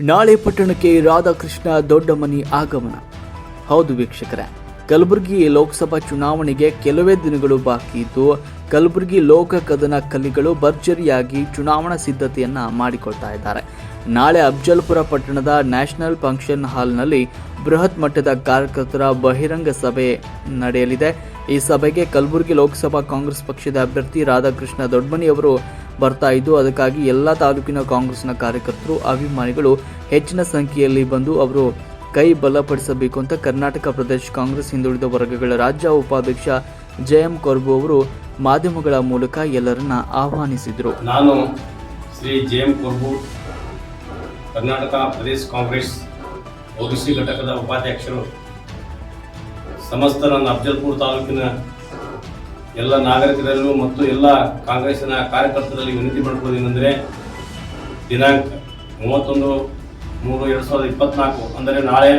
ನಾಳೆ ಪಟ್ಟಣಕ್ಕೆ ರಾಧಾಕೃಷ್ಣ ದೊಡ್ಡಮನಿ ಆಗಮನ. ಹೌದು ವೀಕ್ಷಕರೇ, ಕಲಬುರಗಿ ಲೋಕಸಭಾ ಚುನಾವಣೆಗೆ ಕೆಲವೇ ದಿನಗಳು ಬಾಕಿ ಇದ್ದು, ಕಲಬುರಗಿ ಲೋಕ ಕದನ ಕಲಿಗಳು ಭರ್ಜರಿಯಾಗಿ ಚುನಾವಣಾ ಸಿದ್ಧತೆಯನ್ನ ಮಾಡಿಕೊಳ್ತಾ ಇದ್ದಾರೆ. ನಾಳೆ ಅಫ್ಜಲ್ಪುರ ಪಟ್ಟಣದ ನ್ಯಾಷನಲ್ ಫಂಕ್ಷನ್ ಹಾಲ್ನಲ್ಲಿ ಬೃಹತ್ ಮಟ್ಟದ ಕಾರ್ಯಕರ್ತರ ಬಹಿರಂಗ ಸಭೆ ನಡೆಯಲಿದೆ. ಈ ಸಭೆಗೆ ಕಲಬುರಗಿ ಲೋಕಸಭಾ ಕಾಂಗ್ರೆಸ್ ಪಕ್ಷದ ಅಭ್ಯರ್ಥಿ ರಾಧಾಕೃಷ್ಣ ದೊಡ್ಮನಿ ಅವರು ಬರ್ತಾ ಇದ್ದು, ಅದಕ್ಕಾಗಿ ಎಲ್ಲ ತಾಲೂಕಿನ ಕಾಂಗ್ರೆಸ್ನ ಕಾರ್ಯಕರ್ತರು, ಅಭಿಮಾನಿಗಳು ಹೆಚ್ಚಿನ ಸಂಖ್ಯೆಯಲ್ಲಿ ಬಂದು ಅವರು ಕೈ ಬಲಪಡಿಸಬೇಕು ಅಂತ ಕರ್ನಾಟಕ ಪ್ರದೇಶ ಕಾಂಗ್ರೆಸ್ ಹಿಂದುಳಿದ ವರ್ಗಗಳ ರಾಜ್ಯ ಉಪಾಧ್ಯಕ್ಷ ಜೆ ಎಂ ಕೊರ್ಬು ಅವರು ಮಾಧ್ಯಮಗಳ ಮೂಲಕ ಎಲ್ಲರನ್ನ ಆಹ್ವಾನಿಸಿದರು. ನಾನು ಶ್ರೀ ಜೆ ಎಂ ಕೊರ್ಬು ಕರ್ನಾಟಕ ಪ್ರದೇಶ ಕಾಂಗ್ರೆಸ್ ಘಟಕದ ಉಪಾಧ್ಯಕ್ಷರು, ಸಮಸ್ತ ನನ್ನ ಅಫ್ಜಲ್ಪುರ್ ತಾಲೂಕಿನ ಎಲ್ಲ ನಾಗರಿಕರಲ್ಲೂ ಮತ್ತು ಎಲ್ಲ ಕಾಂಗ್ರೆಸ್ನ ಕಾರ್ಯಕರ್ತರಲ್ಲಿ ವಿನಂತಿ ಮಾಡ್ಕೊಳ್ಳೋದೇನೆಂದರೆ ದಿನಾಂಕ ಮೂವತ್ತೊಂದು ಮೂರು ಎರಡು ಸಾವಿರದ ಇಪ್ಪತ್ನಾಲ್ಕು ಅಂದರೆ ನಾಳೆ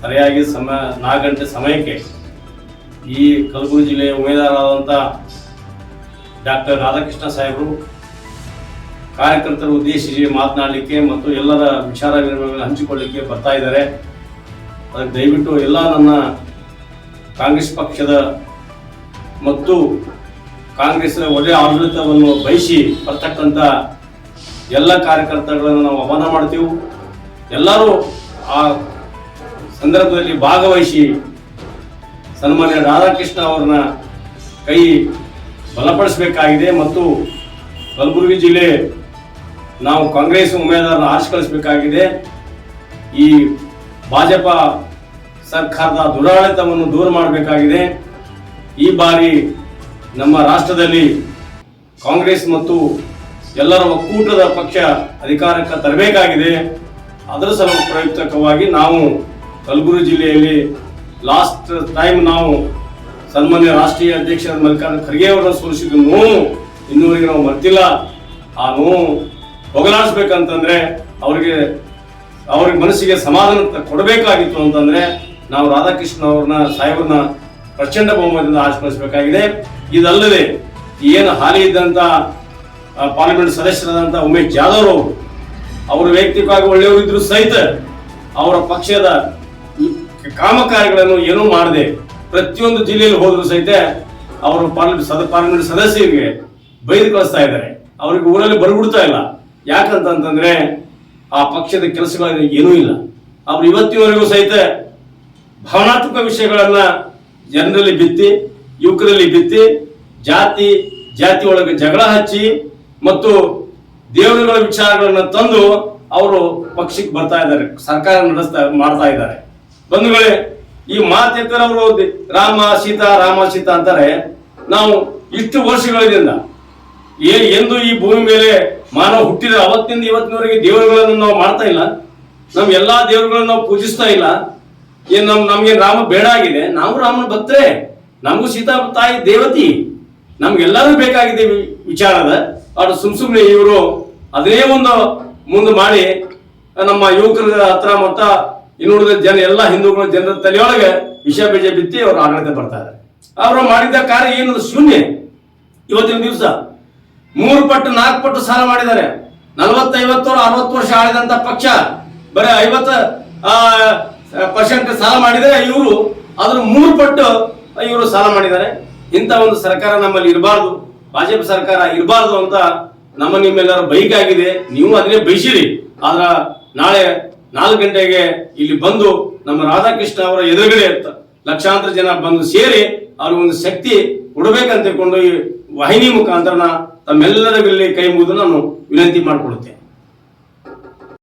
ಸರಿಯಾಗಿ ಸಮ ನಾಲ್ಕು ಗಂಟೆ ಸಮಯಕ್ಕೆ ಈ ಕಲಬುರಗಿ ಜಿಲ್ಲೆಯ ಉಮೇದಾರರಾದಂಥ ಡಾಕ್ಟರ್ ರಾಧಾಕೃಷ್ಣ ಸಾಹೇಬರು ಕಾರ್ಯಕರ್ತರ ಉದ್ದೇಶಿಸಿ ಮಾತನಾಡಲಿಕ್ಕೆ ಮತ್ತು ಎಲ್ಲರ ವಿಚಾರ ವಿನಿಮಯಗಳನ್ನು ಹಂಚಿಕೊಳ್ಳಲಿಕ್ಕೆ ಬರ್ತಾ ಇದ್ದಾರೆ. ಅದಕ್ಕೆ ದಯವಿಟ್ಟು ಎಲ್ಲ ನನ್ನ ಕಾಂಗ್ರೆಸ್ ಪಕ್ಷದ ಮತ್ತು ಕಾಂಗ್ರೆಸ್ನ ಒಳ್ಳೆ ಆಡಳಿತವನ್ನು ಬಯಸಿ ಬರ್ತಕ್ಕಂಥ ಎಲ್ಲ ಕಾರ್ಯಕರ್ತರುಗಳನ್ನು ನಾವು ಆಹ್ವಾನ ಮಾಡ್ತೀವಿ. ಎಲ್ಲರೂ ಆ ಸಂದರ್ಭದಲ್ಲಿ ಭಾಗವಹಿಸಿ ಸನ್ಮಾನ್ಯ ರಾಧಾಕೃಷ್ಣ ಅವ್ರನ್ನ ಕೈ ಬಲಪಡಿಸಬೇಕಾಗಿದೆ ಮತ್ತು ಕಲಬುರಗಿ ಜಿಲ್ಲೆ ನಾವು ಕಾಂಗ್ರೆಸ್ ಉಮೇದುವಾರನ ಆರಿಸಿಕಳಿಸಬೇಕಾಗಿದೆ ಈ ಭಾಜಪ ಸರ್ಕಾರದ ದುರಾಡಳಿತವನ್ನು ದೂರ ಮಾಡಬೇಕಾಗಿದೆ. ಈ ಬಾರಿ ನಮ್ಮ ರಾಷ್ಟ್ರದಲ್ಲಿ ಕಾಂಗ್ರೆಸ್ ಮತ್ತು ಎಲ್ಲರ ಒಕ್ಕೂಟದ ಪಕ್ಷ ಅಧಿಕಾರಕ್ಕೆ ತರಬೇಕಾಗಿದೆ. ಅದರ ಸಲ ಪ್ರಯುಕ್ತಕವಾಗಿ ನಾವು ಕಲಬುರಗಿ ಜಿಲ್ಲೆಯಲ್ಲಿ ಲಾಸ್ಟ್ ಟೈಮ್ ನಾವು ಸನ್ಮಾನ್ಯ ರಾಷ್ಟ್ರೀಯ ಅಧ್ಯಕ್ಷರ ಮಲ್ಲಿಕಾರ್ಜುನ ಖರ್ಗೆ ಅವರನ್ನು ಸೋಲಿಸಿದ ನೋವು ಇನ್ನೂವರೆಗೆ ನಾವು ಮರ್ತಿಲ್ಲ. ಆ ನೋವು ಹೋಗಲಾಡಿಸ್ಬೇಕಂತಂದ್ರೆ ಅವರಿಗೆ, ಅವ್ರಿಗೆ ಮನಸ್ಸಿಗೆ ಸಮಾಧಾನ ಕೊಡಬೇಕಾಗಿತ್ತು ಅಂತಂದ್ರೆ ನಾವು ರಾಧಾಕೃಷ್ಣ ಅವ್ರನ್ನ, ಸಾಹೇಬ್ರನ್ನ ಪ್ರಚಂಡ ಬಹುಮತದಿಂದ ಆರಿಸ್ಕೊಳಿಸಬೇಕಾಗಿದೆ ಇದಲ್ಲದೆ ಏನು ಹಾಲಿ ಇದ್ದಂತ ಪಾರ್ಲಿಮೆಂಟ್ ಸದಸ್ಯರಾದಂಥ ಉಮೇಶ್ ಜಾಧವ್ ಅವರು ಅವರು ವೈಯಕ್ತಿಕವಾಗಿ ಒಳ್ಳೆಯವರು ಇದ್ರು ಸಹಿತ ಅವರ ಪಕ್ಷದ ಕಾಮಕಾರ್ಯಗಳನ್ನು ಏನೂ ಮಾಡದೆ ಪ್ರತಿಯೊಂದು ಜಿಲ್ಲೆಯಲ್ಲಿ ಹೋದ್ರು ಸಹಿತ ಅವರು ಪಾರ್ಲಿಮೆಂಟ್ ಸದ ಪಾರ್ಲಿಮೆಂಟ್ ಸದಸ್ಯರಿಗೆ ಬೈದು ಕಳಿಸ್ತಾ ಇದ್ದಾರೆ. ಅವ್ರಿಗೆ ಊರಲ್ಲಿ ಬರ್ಬಿಡ್ತಾ ಇಲ್ಲ. ಯಾಕಂತಂತಂದ್ರೆ ಆ ಪಕ್ಷದ ಕೆಲಸಗಳಲ್ಲಿ ಏನೂ ಇಲ್ಲ. ಅವ್ರು ಇವತ್ತಿನವರೆಗೂ ಸಹಿತ ಭಾವನಾತ್ಮಕ ವಿಷಯಗಳನ್ನ ಜನರಲ್ಲಿ ಬಿತ್ತಿ, ಯುವಕರಲ್ಲಿ ಬಿತ್ತಿ, ಜಾತಿ ಜಾತಿ ಒಳಗೆ ಜಗಳ ಹಚ್ಚಿ ಮತ್ತು ದೇವರುಗಳ ವಿಚಾರಗಳನ್ನ ತಂದು ಅವರು ಪಕ್ಷಕ್ಕೆ ಬರ್ತಾ ಇದ್ದಾರೆ, ಸರ್ಕಾರ ನಡೆಸ್ತಾ, ಮಾಡ್ತಾ ಇದ್ದಾರೆ. ಬಂಧುಗಳೇ, ಈ ಮಾತೆತ್ತರವರು ರಾಮ, ಸೀತಾ ರಾಮ, ಸೀತಾ ಅಂತಾರೆ, ನಾವು ಇಷ್ಟು ವರ್ಷಗಳಿಂದ ಏ, ಎಂದು ಈ ಭೂಮಿ ಮೇಲೆ ಮಾನವ ಹುಟ್ಟಿದ ಅವತ್ತಿಂದ ಇವತ್ತಿನವರೆಗೆ ದೇವರುಗಳನ್ನು ನಾವು ಮಾಡ್ತಾ ಇಲ್ಲ. ನಮ್ಮ ಎಲ್ಲಾ ದೇವರುಗಳನ್ನು ನಾವು ಪೂಜಿಸ್ತಾ ಇಲ್ಲ. ಏನ್ ನಮ್ ನಮ್ಗೆ ರಾಮ ಬೇಡ ಆಗಿದೆ? ನಾವು ರಾಮನ ಭಕ್ತರೇ. ನಮಗೂ ಸೀತಾ ತಾಯಿ ದೇವತಿ. ನಮ್ಗೆಲ್ಲರೂ ಬೇಕಾಗಿದೆ ವಿಚಾರದ. ಅದು ಸುಮ್ ಸುಮ್ನೆ ಇವರು ಅದೇ ಒಂದು ಮುಂದೆ ಮಾಡಿ, ನಮ್ಮ ಯುವಕರ ಹತ್ರ ಮತ್ತ ಇನ್ನುಳಿದ ಜನ ಎಲ್ಲ ಹಿಂದೂಗಳ ಜನರ ತಲೆಯೊಳಗೆ ವಿಷ ಬೀಜ ಬಿತ್ತಿ ಅವರು ಆಡಳಿತ ಬರ್ತಾರೆ ಅವರು ಮಾಡಿದ ಕಾರ್ಯ ಏನು? ಶೂನ್ಯ. ಇವತ್ತಿನ ದಿವಸ ಮೂರು ಪಟ್ಟು, ನಾಲ್ಕು ಪಟ್ಟು ಸಾಲ ಮಾಡಿದ್ದಾರೆ. ನಲವತ್ತೈವತ್ತು, ಅರವತ್ತು ವರ್ಷ ಆಳಿದಂತ ಪಕ್ಷ. ಬರೀ ಐವತ್ತ ಪರ್ಸೆಂಟ್ ಸಾಲ ಮಾಡಿದರೆ ಇವರು ಅದ್ರ ಮೂರು ಪಟ್ಟು ಇವರು ಸಾಲ ಮಾಡಿದ್ದಾರೆ. ಇಂಥ ಒಂದು ಸರ್ಕಾರ ನಮ್ಮಲ್ಲಿ ಇರಬಾರ್ದು. ಭಾಜಪ ಸರ್ಕಾರ ಇರಬಾರ್ದು ಅಂತ ನಮ್ಮ ನಿಮ್ಮೆಲ್ಲರ ಬೈಕ್ ಆಗಿದೆ ನೀವು ಅದನ್ನೇ ಬಯಸಿರಿ. ಆದ್ರ ನಾಳೆ ನಾಲ್ಕು ಗಂಟೆಗೆ ಇಲ್ಲಿ ಬಂದು ನಮ್ಮ ರಾಧಾಕೃಷ್ಣ ಅವರ ಎದುರುಗಡೆ ಇರ್ತ ಲಕ್ಷಾಂತರ ಜನ ಬಂದು ಸೇರಿ ಅವ್ರಿಗೆ ಒಂದು ಶಕ್ತಿ ಕೊಡಬೇಕಂತ ಈ ವಾಹಿನಿ ಮುಖಾಂತರ ತಮ್ಮೆಲ್ಲರಲ್ಲಿ ಕೈ ಮುಗಿದು ನಾನು ವಿನಂತಿ ಮಾಡಿಕೊಳ್ಳುತ್ತೇನೆ